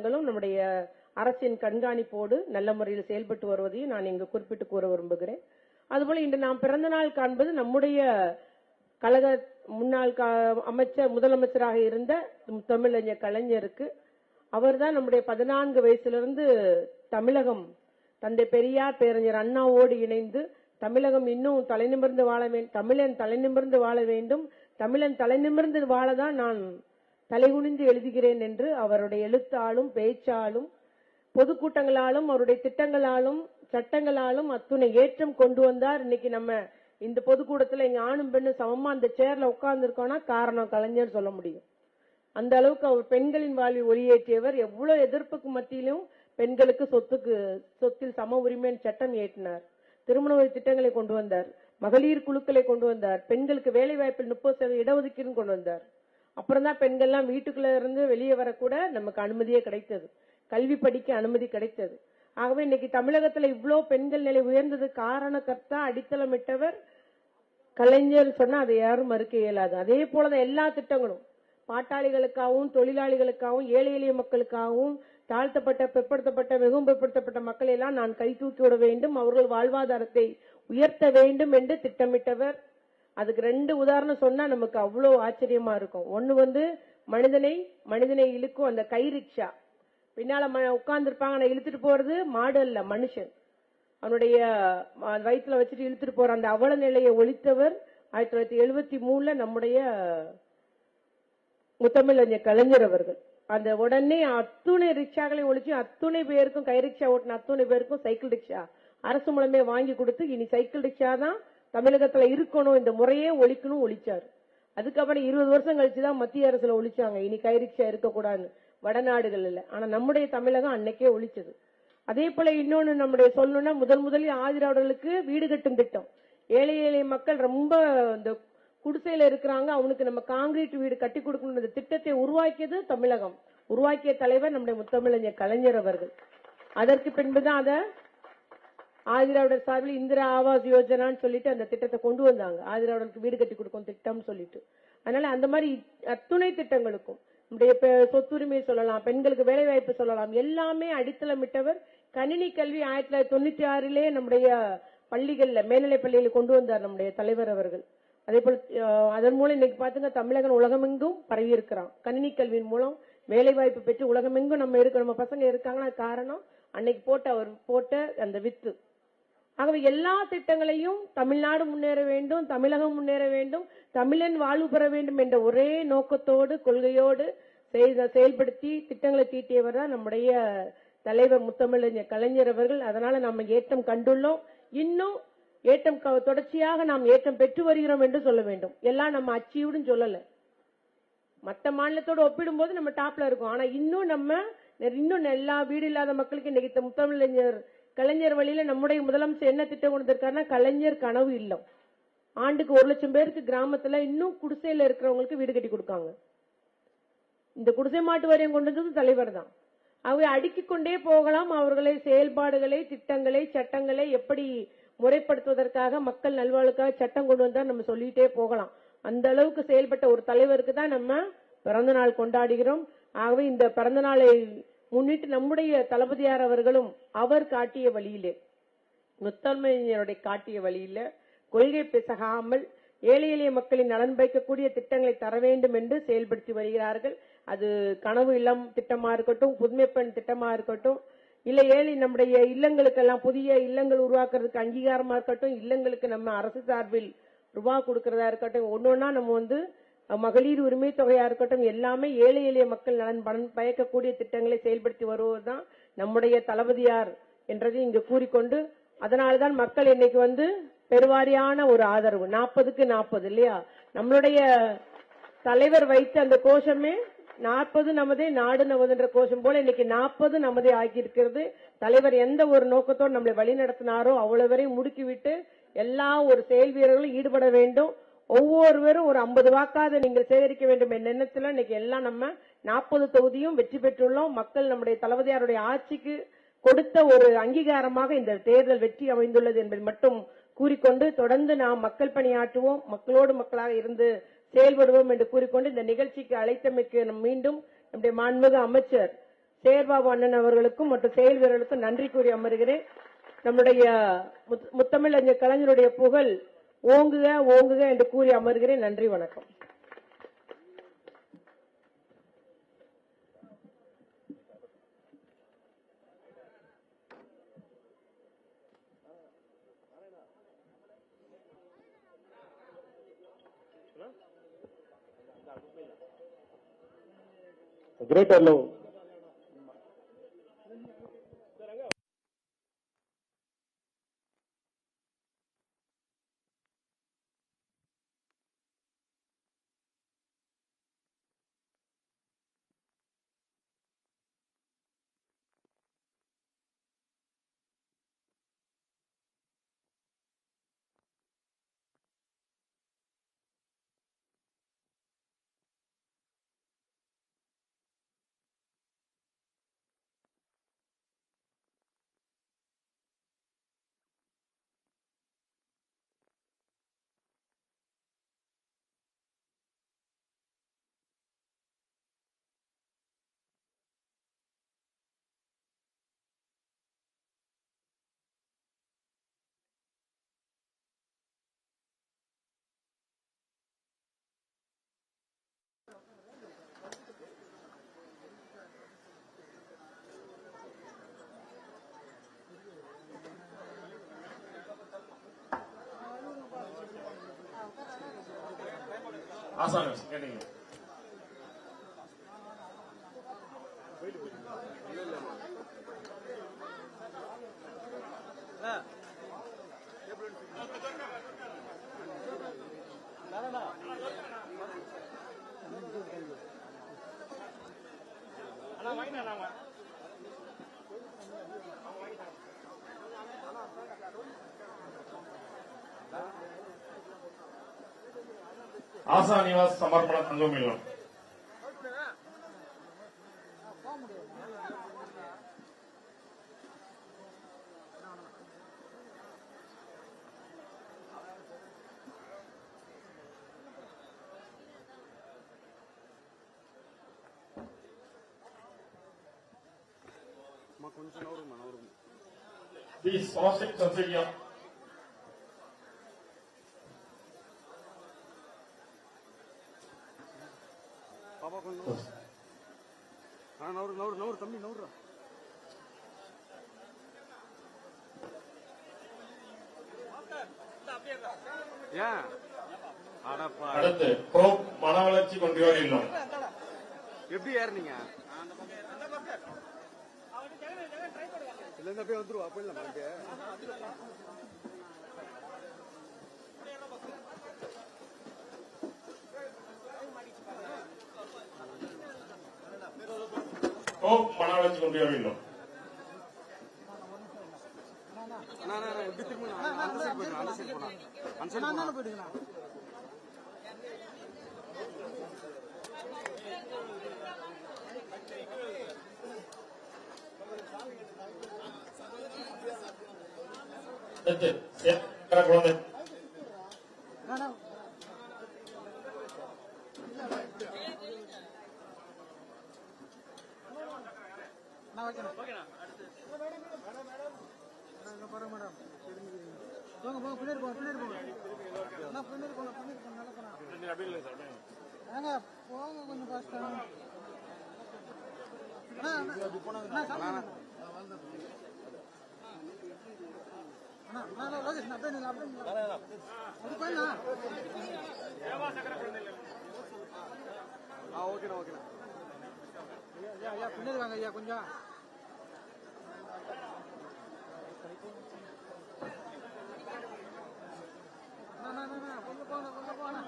நம்முடைய அரசின் கண்காணிப்போடு நல்ல முறையில் செயல்பட்டு வருவதையும் நான் இங்கு குறிப்பிட்டு கூற விரும்புகிறேன். அதுபோல இன்று நாம் பிறந்த நாள் காண்பது நம்முடைய கழக முன்னாள் கா- அமைச்சர் முதலமைச்சராக இருந்த தமிழறிஞர் கலைஞருக்கு. அவர்தான் நம்முடைய பதினான்கு வயசிலிருந்து தமிழகம் தந்தை பெரியார் பேரறிஞர் அண்ணாவோடு இணைந்து தமிழகம் இன்னும் தலைநிமிர்ந்து வாழ வேண்டும் தமிழன் தலைநிமிர்ந்து வாழ வேண்டும் தமிழன் தலைநிமிர்ந்து வாழதான் நான் தலைகுனிந்து எழுதுகிறேன் என்று அவருடைய எழுத்தாலும் பேச்சாலும் பொதுக்கூட்டங்களாலும் அவருடைய திட்டங்களாலும் சட்டங்களாலும் அத்துணை ஏற்றம் கொண்டு வந்தார். இன்னைக்கு நம்ம இந்த பொதுக்கூட்டத்துல இங்க ஆணும் பெண்ணும் சமமா அந்த சேர்ல உட்கார்ந்து இருக்கோம்னா காரணம் கலைஞர் சொல்ல முடியும். அந்த அளவுக்கு அவர் பெண்களின் வாழ்வில் ஒளியேற்றியவர். எவ்வளவு எதிர்ப்புக்கு மத்தியிலும் பெண்களுக்கு சொத்துக்கு சொத்தில் சம உரிமையின் சட்டம் ஏற்றினார் திருமண உரி திட்டங்களை கொண்டு வந்தார். மகளிர் குழுக்களை கொண்டு வந்தார். பெண்களுக்கு வேலை வாய்ப்பில் முப்பது சதவீத இடஒதுக்கீடு கொண்டு வந்தார். அப்புறம் தான் பெண்கள்லாம் வீட்டுக்குள்ள இருந்து வெளியே வரக்கூட நமக்கு அனுமதியே கிடைத்தது. கல்வி படிக்க அனுமதி கிடைத்தது. ஆகவே இன்னைக்கு தமிழகத்துல இவ்வளோ பெண்கள் நிலை உயர்ந்தது காரணக்கர்த்தா அடித்தளமிட்டவர் கலைஞர் சொன்னா அதை யாரும் மறுக்க இயலாது. அதே போலதான் எல்லா திட்டங்களும். பாட்டாளிகளுக்காகவும் தொழிலாளிகளுக்காகவும் ஏழை எளிய மக்களுக்காகவும் தாழ்த்தப்பட்ட பிற்படுத்தப்பட்ட மிகவும் பிற்படுத்தப்பட்ட மக்களை எல்லாம் நான் கை தூக்கி விட வேண்டும். அவர்கள் வாழ்வாதாரத்தை உயர்த்த வேண்டும் என்று திட்டமிட்டவர் அதுக்கு ரெண்டு உதாரணம் சொன்னா நமக்கு அவ்வளவு ஆச்சரியமா இருக்கும். ஒண்ணு வந்து மனிதனை மனிதனை இழுக்கும் அந்த கை ரிக்ஷா. பின்னால உட்கார்ந்து இருப்பாங்க இழுத்துட்டு போறது மாடு அல்ல மனுஷன். அவனுடைய வயிற்றுல வச்சுட்டு இழுத்துட்டு போற அந்த அவல நிலையை ஒழித்தவர் ஆயிரத்தி தொள்ளாயிரத்தி எழுபத்தி மூணுல நம்முடைய முத்தமிழறிஞர் கலைஞர் அவர்கள். அந்த உடனே அத்துணை ரிக்ஷாக்களை ஒழிச்சு அத்துணை பேருக்கும் கை ரிக்ஷா ஓட்டின அத்துணை பேருக்கும் சைக்கிள் ரிக்ஷா அரசு மூலமே வாங்கி கொடுத்து இனி சைக்கிள் ரிக்ஷா தான் தமிழகத்துல இருக்கணும் இந்த முறையே ஒழிக்கணும் ஒழிச்சாரு. அதுக்கப்புறம் இருபது வருஷம் கழிச்சு தான் மத்திய அரசுல ஒழிச்சாங்க. இனி கைரிக்ஷா இருக்கக்கூடாதுன்னு. வடநாடுகள்ல ஆனா நம்முடைய தமிழகம் அன்னைக்கே ஒழிச்சது. அதே போல இன்னொன்னு நம்முடைய சொல்லணும்னா முதல் முதலில் ஆதிராவிடர்களுக்கு வீடு கட்டும் திட்டம். ஏழை ஏழை மக்கள் ரொம்ப இந்த குடிசையில இருக்கிறாங்க. அவனுக்கு நம்ம காங்கிரீட் வீடு கட்டி கொடுக்கணும் இந்த திட்டத்தை உருவாக்கியது தமிழகம். உருவாக்கிய தலைவர் நம்முடைய முத்தமிழஞ்சர் கலைஞர் அவர்கள். அதற்கு பின்புதான் அதை ஆதிராவிடர் சார்பில் இந்திரா ஆவாஸ் யோஜனான்னு சொல்லிட்டு அந்த திட்டத்தை கொண்டு வந்தாங்க. ஆதிராவிடருக்கு வீடு கட்டி கொடுக்கும் திட்டம் சொல்லிட்டு. அதனால அந்த மாதிரி அத்துணை திட்டங்களுக்கும் நம்முடைய பெ- சொத்துரிமை சொல்லலாம் பெண்களுக்கு வேலை வாய்ப்பு சொல்லலாம் எல்லாமே அடித்தளமிட்டவர் கணினி கல்வி ஆயிரத்தி தொள்ளாயிரத்தி தொண்ணூத்தி ஆறிலே நம்முடைய பள்ளிகள்ல மேல்நிலை பள்ளியில கொண்டு வந்தார் நம்முடைய தலைவர் அவர்கள். அதே போல அதன் மூலம் இன்னைக்கு பாத்துங்க தமிழகம் உலகமெங்கும் பரவி இருக்கிறான் கணினி கல்வியின் மூலம் வேலை வாய்ப்பு பெற்று உலகமெங்கும் நம்ம இருக்க நம்ம பசங்க இருக்காங்கன்னா காரணம் அன்னைக்கு போட்ட அவர் போட்ட அந்த வித்து. ஆகவே எல்லா திட்டங்களையும் தமிழ்நாடு முன்னேற வேண்டும் தமிழகம் முன்னேற வேண்டும் தமிழன் வாழ்வு பெற வேண்டும் என்ற ஒரே நோக்கத்தோடு கொள்கையோடு செய்த செயல்படுத்தி திட்டங்களை தீட்டியவர் தான் நம்முடைய தலைவர் முத்தமிழறிஞர் கலைஞர் அவர்கள். அதனால நம்ம ஏற்றம் கண்டுள்ளோம். இன்னும் ஏற்றம் க- தொடர்ச்சியாக நாம் ஏற்றம் பெற்று வருகிறோம் என்று சொல்ல வேண்டும். எல்லாம் நம்ம அச்சீவ்டும் சொல்லல. மற்ற மாநிலத்தோடு ஒப்பிடும்போது நம்ம டாப்ல இருக்கோம். ஆனா இன்னும் நம்ம இன்னும் எல்லா வீடு இல்லாத மக்களுக்கு இன்னைக்கு இந்த முத்தமிழறிஞர் கலைஞர் வழியில நம்முடைய முதலமைச்சர் என்ன திட்டம் கொடுத்திருக்காருன்னா கலைஞர் கனவு இல்லம். ஆண்டுக்கு ஒரு லட்சம் பேருக்கு கிராமத்துல இன்னும் குடிசையில இருக்கிறவங்களுக்கு வீடு கட்டி கொடுக்காங்க. இந்த குடிசை மாட்டு வாரியம் கொண்டு வந்தது தலைவர் தான். அவை அடுக்கிக் கொண்டே போகலாம். அவர்களை செயல்பாடுகளை திட்டங்களை சட்டங்களை எப்படி முறைப்படுத்துவதற்காக மக்கள் நல்வாழ்வுக்காக சட்டம் கொண்டு வந்தா நம்ம சொல்லிட்டே போகலாம். அந்த அளவுக்கு செயல்பட்ட ஒரு தலைவருக்கு தான் நம்ம பிறந்த நாள் கொண்டாடுகிறோம். ஆகவே இந்த பிறந்த நாளை முன்னிட்டு நம்முடைய தளபதியார் அவர்களும் அவர் காட்டிய வழியிலே முத்தமிழருடைய காட்டிய வழியில கொள்கை பிசகாமல் ஏழை எளிய மக்களின் நலன் பயக்கக்கூடிய திட்டங்களை தர வேண்டும் என்று செயல்படுத்தி வருகிறார்கள். அது கனவு இல்லம் திட்டமா இருக்கட்டும் புதுமை பெண் திட்டமா இருக்கட்டும் இல்ல ஏழை நம்முடைய இல்லங்களுக்கெல்லாம் புதிய இல்லங்கள் உருவாக்குறதுக்கு அங்கீகாரமா இருக்கட்டும் இல்லங்களுக்கு நம்ம அரசு சார்பில் ரூபா கொடுக்கறதா இருக்கட்டும் ஒன்னொன்னா நம்ம வந்து மகளிர் உரிமை தொகையா இருக்கட்டும் எல்லாமே ஏழை எளிய மக்கள் நலன் பலன் பயக்கக்கூடிய திட்டங்களை செயல்படுத்தி வருவதுதான் நம்முடைய தளபதியார் என்றதை இங்கு கூறிக்கொண்டு அதனால்தான் மக்கள் இன்னைக்கு வந்து பெருவாரியான ஒரு ஆதரவு. நாற்பதுக்கு நாற்பது இல்லையா? நம்மளுடைய தலைவர் வைத்த அந்த கோஷமே நாற்பது நமதே நாடு நமதுன்ற கோஷம் போல இன்னைக்கு நாற்பது நமதே ஆக்கியிருக்கிறது தலைவர் எந்த ஒரு நோக்கத்தோடு நம்மளை வழி நடத்தினாரோ அவ்வளவு வரையும் முடுக்கிவிட்டு எல்லா ஒரு செயல் வீரர்களும் ஈடுபட வேண்டும். ஒவ்வொருவரும் ஒரு ஐம்பது வாக்காவது நீங்கள் சேகரிக்க வேண்டும் என்ற எண்ணத்துல இன்னைக்கு எல்லாம் நம்ம நாற்பது தொகுதியும் வெற்றி பெற்றுள்ளோம். மக்கள் நம்முடைய தளபதியாருடைய ஆட்சிக்கு கொடுத்த ஒரு அங்கீகாரமாக இந்த தேர்தல் வெற்றி அமைந்துள்ளது என்பதை மட்டும் கூறிக்கொண்டு தொடர்ந்து நாம் மக்கள் பணியாற்றுவோம். மக்களோடு மக்களாக இருந்து செயல்படுவோம் என்று கூறிக்கொண்டு இந்த நிகழ்ச்சிக்கு அழைத்தமைக்கு நம் மீண்டும் நம்முடைய மாண்புமிகு அமைச்சர் சேர்பாபு அண்ணன் அவர்களுக்கும் மற்றும் செயல் வீரர்களுக்கும் நன்றி கூறி அமர்கிறேன். நம்முடைய முத்தமிழ் அறிஞர் கலைஞருடைய புகழ் ஓங்குக ஓங்குக என்று கூறி அமர்கிறேன். நன்றி வணக்கம். Greater 朝のやでいいよ。ఆశా నివాస్ సమర్పణ సంఘంలో Please, pause it, consider ஏன் அடப்பா. அடுத்து ஹோப் மனவளர்ச்சி கொண்டியோர் இல்லம் எப்படி ஏறுனீங்க? இல்ல இந்த அப்படியே வந்துருவா போயிடலாம் அப்படியே ஹோப் மனவளர்ச்சி கொண்டியோர் இல்லம் அண்ணா அண்ணா, அண்ணா, எப்படி திரும்ப அந்த சைடு போயிடலாம் அந்த சைடு போனா அந்த சைடு போனா அடுத்து சேர குழந்தை போங்க போங்க பின்னாடி போங்க பின்னாடி போங்க. அண்ணா பின்னாடி போங்க பின்னாடி போங்க நல்லா போனா ஏங்க போங்க கொஞ்சம் ஃபாஸ்டா அண்ணா அண்ணா அண்ணா சாப்பிடுங்க. அண்ணா அண்ணா லோகேஷ் அண்ணா, அப்படியே நில்லு, அப்படியே நில்லு. அது போயிடா ஆ ஓகேண்ணா ஓகேண்ணா. ஐயா ஐயா பின்னாடி வாங்க ஐயா கொஞ்சம் அண்ணா, அண்ணா, அண்ணா, கொஞ்சம் போங்க கொஞ்சம் போங்க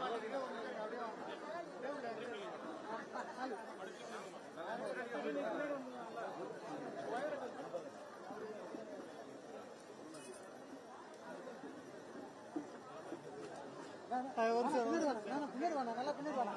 பின்னாடி பின்னாடி வாங்க நல்லா பின்னாடி வாங்க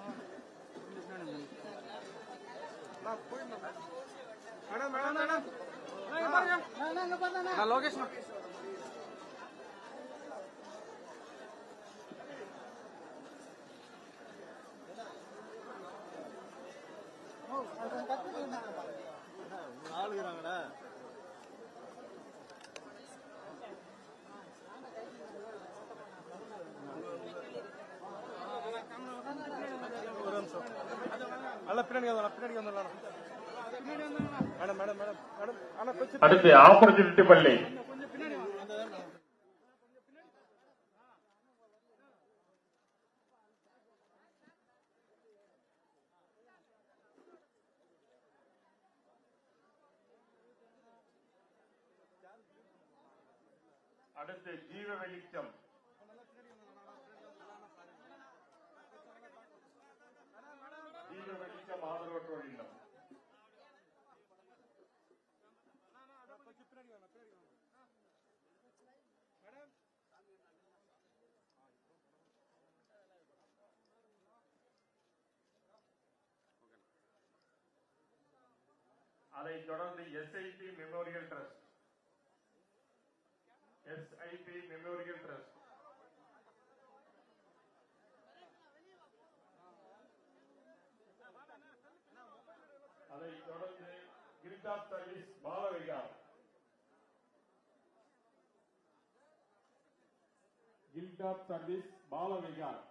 அடுத்து ஆப்பர்ச்சுனிட்டி பள்ளி அதைத் தொடர்ந்து SIP memorial trust SIP memorial trust அதைத் தொடர்ந்து Krida service Balvihar guild of service Balvihar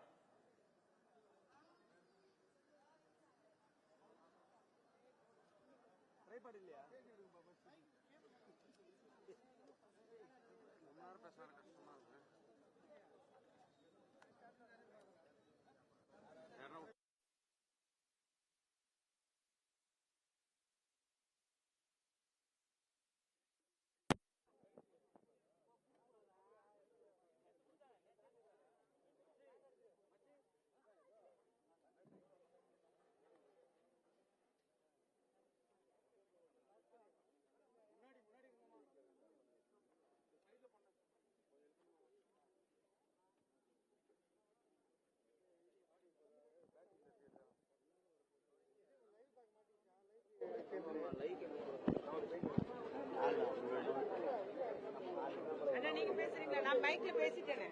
நான் மைக்ல பேசிட்டேனே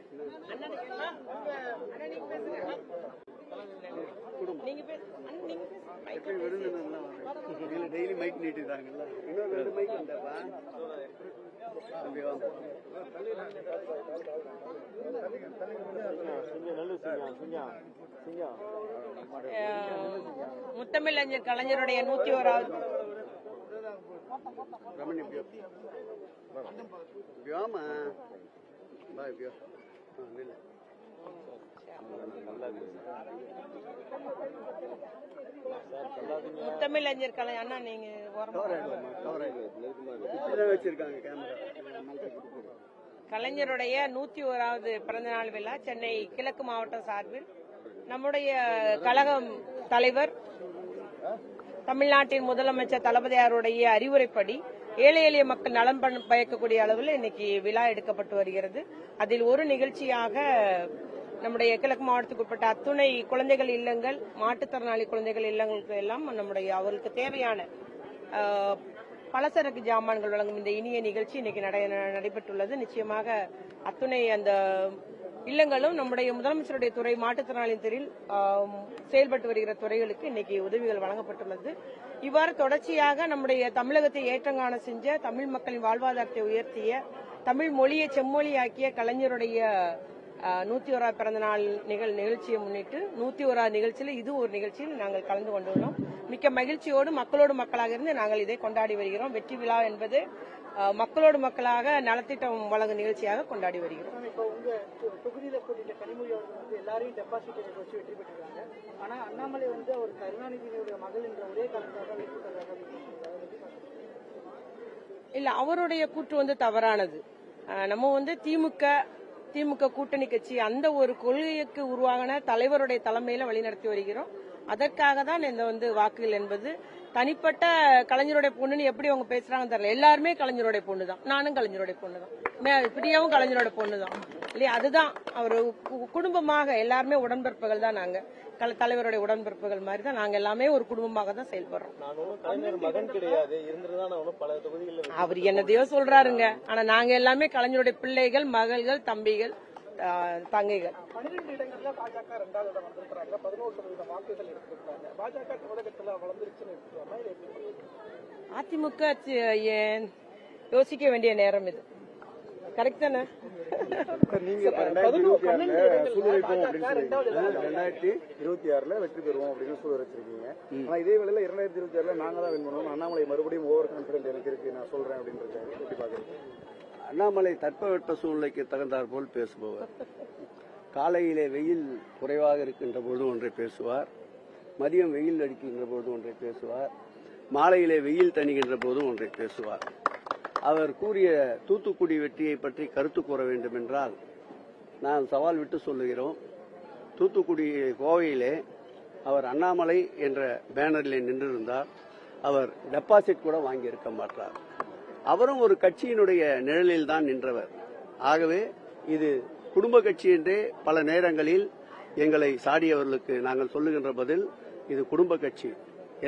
அண்ணனுக்கு நீங்க பேசுங்க நீங்க டெய்லி மைக் நீட்டிட்டாங்கல்ல இன்னொரு ரெண்டு மைக் அஹ், முத்தமிழஞ்சர் கலைஞருடைய நூத்தி ஓராவது. ரமணி இப்படியோமா பா இப்படியோ ஆ நில்லு. முத்தமிழஞ்சர் கலை அண்ணா நீங்க கலைஞருடைய நூத்தி ஓராவது பிறந்தநாள் விழா சென்னை கிழக்கு மாவட்டம் சார்பில். நம்முடைய கழகம் தலைவர் தமிழ்நாட்டின் முதலமைச்சர் தளபதியாருடைய அறிவுரைப்படி ஏழை எளிய மக்கள் நலம் பண் பயக்கக்கூடிய அளவில் இன்னைக்கு விழா எடுக்கப்பட்டு வருகிறது. அதில் ஒரு நிகழ்ச்சியாக நம்முடைய கிழக்கு மாவட்டத்துக்கு உட்பட்ட அத்துணை குழந்தைகள் இல்லங்கள் மாற்றுத்திறனாளி குழந்தைகள் இல்லங்களுக்கு எல்லாம் நம்முடைய அவர்களுக்கு தேவையான பலசரக்கு ஜாமான்கள் வழங்கும் இந்த இனிய நிகழ்ச்சி இன்னைக்கு நடை- நடைபெற்றுள்ளது. நிச்சயமாக அத்துணை அந்த இல்லங்களும் நம்முடைய முதலமைச்சருடைய துறை மாற்றுத்திறனாளியின் துறையில் செயல்பட்டு வருகிற துறைகளுக்கு இன்னைக்கு உதவிகள் வழங்கப்பட்டுள்ளது. இவ்வாறு தொடர்ச்சியாக நம்முடைய தமிழகத்தை ஏற்றங்காண செஞ்ச தமிழ் மக்களின் வாழ்வாதாரத்தை உயர்த்திய தமிழ் மொழியை செம்மொழியாக்கிய கலைஞருடைய நூத்தி ஓராவது பிறந்த நாள் நிகழ் நிகழ்ச்சியை முன்னிட்டு நூத்தி ஓராவது நிகழ்ச்சியில் இது ஒரு நிகழ்ச்சியில் நாங்கள் கலந்து கொண்டுள்ளோம். மிக்க மகிழ்ச்சியோடு மக்களோடு மக்களாக இருந்து நாங்கள் இதை கொண்டாடி வருகிறோம். வெற்றி விழா என்பது மக்களோடு மக்களாக நலத்திட்டம் வழங்கும் நிகழ்ச்சியாக கொண்டாடி வருகிறோம். எல்லாரையும் டெபாசிட் வச்சு வெற்றி பெற்றிருக்காங்க. ஆனா அண்ணாமலை வந்து அவர் கருணாநிதியினுடைய மகள் என்ற ஒரே காரணத்தாக வெற்றி இல்ல அவருடைய கூற்று வந்து தவறானது. நம்ம வந்து திமுக திமுக கூட்டணி கட்சி அந்த ஒரு கொள்கைக்கு உருவாகின தலைவருடைய தலைமையில வழிநடத்தி வருகிறோம். அதற்காக தான் இந்த வந்து வாக்குகள் என்பது தனிப்பட்ட கலைஞருடைய பொண்ணுன்னு எப்படி அவங்க பேசுறாங்கன்னு தெரியல. எல்லாருமே கலைஞருடைய பொண்ணு தான் நானும் கலைஞருடைய பொண்ணு தான் பிரியாவும் கலைஞரோட பொண்ணு தான் இல்லையா அதுதான். அவர் கு- குடும்பமாக எல்லாருமே உடன்பிறப்புகள் தான் நாங்க. தலைவருடைய உடன்பிறப்புகள் மாதிரி தான் நாங்க எல்லாமே ஒரு குடும்பமாக தான் செயல்படுறோம். அவர் என்னதையோ சொல்றாருங்க. ஆனா நாங்க எல்லாமே கலைஞருடைய பிள்ளைகள் மகள்கள் தம்பிகள் தங்கைகள்? அதிமுக ஏன் யோசிக்க வேண்டிய நேரம் இது. கரெக்ட் தானே? நீங்க ரெண்டாயிரத்தி இருபத்தி ஆறுல வெற்றி பெறுவோம் அப்படின்னு சூழல் வச்சிருக்கீங்க ஆனா இதே வேளையில இரண்டாயிரத்தி இருபத்தி ஆறுல நாங்க தான் வின் பண்ணுவோம். அண்ணாமலை மறுபடியும் ஓவர் கான்பிடன்ட் எனக்கு இருக்கு. நான் சொல்றேன் அப்படின்னு இருக்காரு எப்படி பாக்குறீங்க அண்ணாமலை தட்பவெட்ப சூழ்நிலைக்கு தகுந்தாற் போல் பேசுபவர். காலையிலே வெயில் குறைவாக இருக்கின்ற பொழுது ஒன்றை பேசுவார். மதியம் வெயில் அடிக்கின்ற பொழுது ஒன்றை பேசுவார். மாலையிலே வெயில் தணிகின்ற போது ஒன்றை பேசுவார். அவர் கூறிய தூத்துக்குடி வெற்றியை பற்றி கருத்து கூற வேண்டும் என்றால் நான் சவால் விட்டு சொல்லுகிறோம். தூத்துக்குடி கோவையிலே அவர் அண்ணாமலை என்ற பேனரிலே நின்றிருந்தார். அவர் டெபாசிட் கூட வாங்கியிருக்க மாட்டார். அவரும் ஒரு கட்சியினுடைய நிழலில் தான் நின்றவர். ஆகவே இது குடும்ப கட்சி என்றே பல நேரங்களில் எங்களை சாடியவர்களுக்கு நாங்கள் சொல்லுகின்ற பதில் இது குடும்ப கட்சி.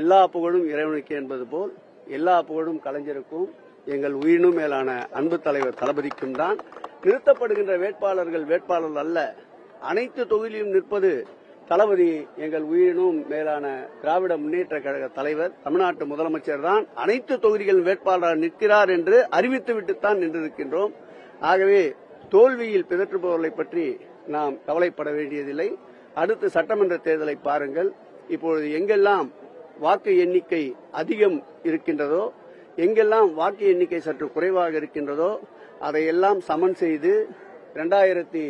எல்லா புகழும் இறைவனுக்கு என்பது போல் எல்லா புகழும் கலைஞருக்கும் எங்கள் உயிரினும் மேலான அன்பு தலைவர் தளபதிக்கும் தான் நிறுத்தப்படுகின்ற வேட்பாளர்கள் வேட்பாளர்கள் அல்ல. அனைத்து தொகுதியிலும் நிற்பது தளபதி எங்கள் உயிரினும் மேலான திராவிட முன்னேற்ற கழக தலைவர் தமிழ்நாட்டு முதலமைச்சர் தான் அனைத்து தொகுதிகளின் வேட்பாளராக நிற்கிறார் என்று அறிவித்துவிட்டுத்தான் நின்றிருக்கின்றோம். ஆகவே தோல்வியில் பிதற்றுபவர்களை பற்றி நாம் கவலைப்பட வேண்டியதில்லை. அடுத்து சட்டமன்ற தேர்தலை பாருங்கள். இப்பொழுது எங்கெல்லாம் வாக்கு எண்ணிக்கை அதிகம் இருக்கின்றதோ எங்கெல்லாம் வாக்கு எண்ணிக்கை சற்று குறைவாக இருக்கின்றதோ அதையெல்லாம் சமன் செய்து இரண்டாயிரத்தி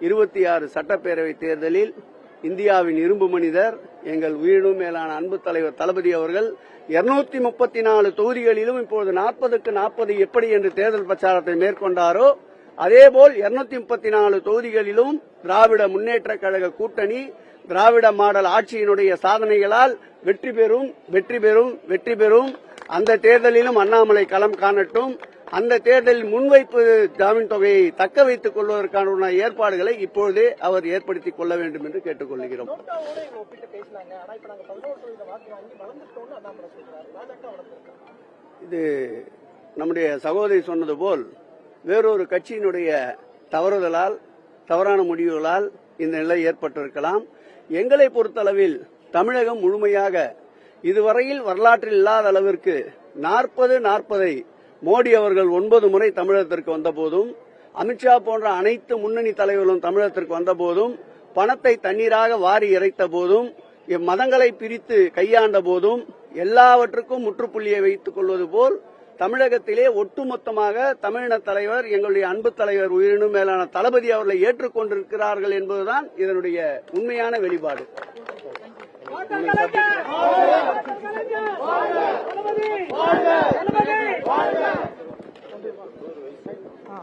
இருபத்தி ஆறு சட்டப்பேரவை தேர்தலில் இந்தியாவின் இரும்பு மனிதர் எங்கள் உயிரினும் மேலான அன்பு தலைவர் தளபதி அவர்கள் இருநூத்தி முப்பத்தி நாலு தொகுதிகளிலும் இப்பொழுது நாற்பதுக்கு நாற்பது எப்படி என்று தேர்தல் பிரச்சாரத்தை மேற்கொண்டாரோ அதேபோல் இருநூத்தி முப்பத்தி நாலு தொகுதிகளிலும் திராவிட முன்னேற்ற கழக கூட்டணி திராவிட மாடல் ஆட்சியினுடைய சாதனைகளால் வெற்றி பெறும் வெற்றி பெறும் வெற்றி பெறும் அந்த தேர்தலிலும் அண்ணாமலை களம் காணட்டும். அந்த தேர்தலில் முன்வைப்பு ஜாமீன் தொகையை தக்க வைத்துக் கொள்வதற்கான ஏற்பாடுகளை இப்பொழுதே அவர் ஏற்படுத்திக் கொள்ள வேண்டும் என்று கேட்டுக்கொள்கிறோம். இது நம்முடைய சகோதரி சொன்னது போல் வேறொரு கட்சியினுடைய தவறுதலால் தவறான முடிவுகளால் இந்த நிலை ஏற்பட்டிருக்கலாம். எங்களை பொறுத்தளவில் தமிழகம் முழுமையாக இதுவரையில் வரலாற்றில் இல்லாத அளவிற்கு நாற்பது நாற்பதை மோடி அவர்கள் ஒன்பது முறை தமிழகத்திற்கு வந்தபோதும் அமித்ஷா போன்ற அனைத்து முன்னணி தலைவர்களும் தமிழகத்திற்கு வந்தபோதும் பணத்தை தண்ணீராக வாரி இறைத்த போதும் மதங்களை பிரித்து கையாண்ட போதும் எல்லாவற்றுக்கும் முற்றுப்புள்ளியை வைத்துக் கொள்வது போல் தமிழகத்திலே ஒட்டுமொத்தமாக தமிழின தலைவர் எங்களுடைய அன்பு தலைவர் உயிரினும் மேலான தளபதி அவர்களை ஏற்றுக்கொண்டிருக்கிறார்கள் என்பதுதான் இதனுடைய உண்மையான வெளிப்பாடு. ஆ